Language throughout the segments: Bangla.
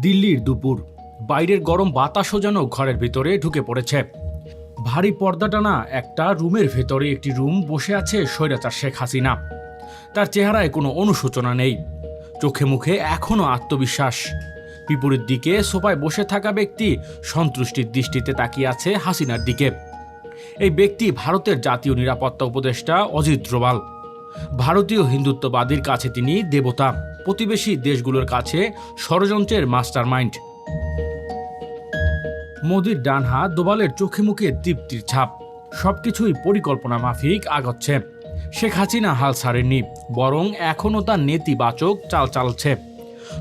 দিল্লির দুপুর। বাইরের গরম বাতাসও যেন ঘরের ভিতরে ঢুকে পড়েছে। ভারী পর্দা টানা একটা রুমের ভেতরে একটি রুম বসে আছে স্বৈরাচার শেখ হাসিনা। তার চেহারায় কোনো অনুশোচনা নেই। চোখে মুখে এখনও আত্মবিশ্বাস। বিপরীত দিকে সোফায় বসে থাকা ব্যক্তি সন্তুষ্টির দৃষ্টিতে তাকিয়ে আছে হাসিনার দিকে। এই ব্যক্তি ভারতের জাতীয় নিরাপত্তা উপদেষ্টা অজিত ডোভাল। ভারতীয় হিন্দুত্ববাদীর কাছে তিনি দেবতা। প্রতিবেশী দেশগুলোর কাছে ষড়যন্ত্রের মাস্টারমাইন্ড। মোদির ডান হাত দোবালের চোখে মুখে তৃপ্তির ছাপ। সবকিছুই পরিকল্পনা মাফিক আগচ্ছে। শেখ হাসিনা হাল ছাড়েননি, বরং এখনও তার নেতিবাচক চাল চালছে।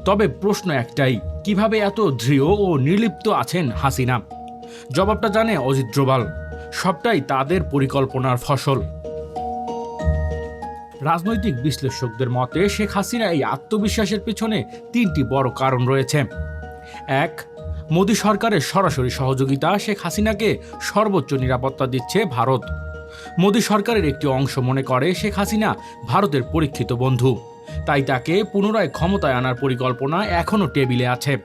তবে প্রশ্ন একটাই, কীভাবে এত দৃঢ় ও নির্লিপ্ত আছেন হাসিনা? জবাবটা জানে অজিত ডোভাল। সবটাই তাদের পরিকল্পনার ফসল। রাজনৈতিক বিশ্লেষকদের মতে, শেখ হাসিনা এই আত্মবিশ্বাসের পেছনে তিনটি বড় কারণ রয়েছে। এক, মোদী সরকারের সরাসরি সহযোগিতা, শেখ হাসিনাকে সর্বোচ্চ নিরাপত্তা দিচ্ছে ভারত। মোদী সরকারের একটি অংশ মনে করে, শেখ হাসিনা ভারতের পরীক্ষিত বন্ধু। তাই তাকে পুনরায় ক্ষমতায় আনার পরিকল্পনা এখনও টেবিলে আছে।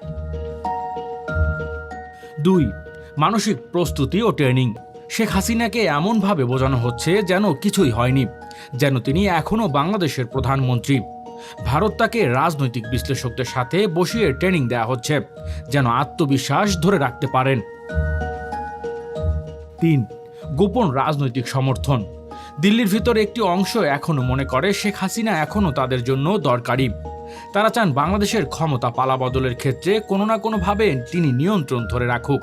দুই, মানসিক প্রস্তুতি ও ট্রেনিং। শেখ হাসিনাকে এমনভাবে বোঝানো হচ্ছে যেন কিছুই হয়নি, যেন তিনি এখনও বাংলাদেশের প্রধানমন্ত্রী। ভারত তাকে রাজনৈতিক বিশ্লেষকদের সাথে বসিয়ে ট্রেনিং দেওয়া হচ্ছে, যেন আত্মবিশ্বাস ধরে রাখতে পারেন। তিন, গোপন রাজনৈতিক সমর্থন। দিল্লির ভিতরে একটি অংশ এখনও মনে করে শেখ হাসিনা এখনও তাদের জন্য দরকারি। তারা চান বাংলাদেশের ক্ষমতা পালাবদলের ক্ষেত্রে কোনো না কোনোভাবে তিনি নিয়ন্ত্রণ ধরে রাখুক।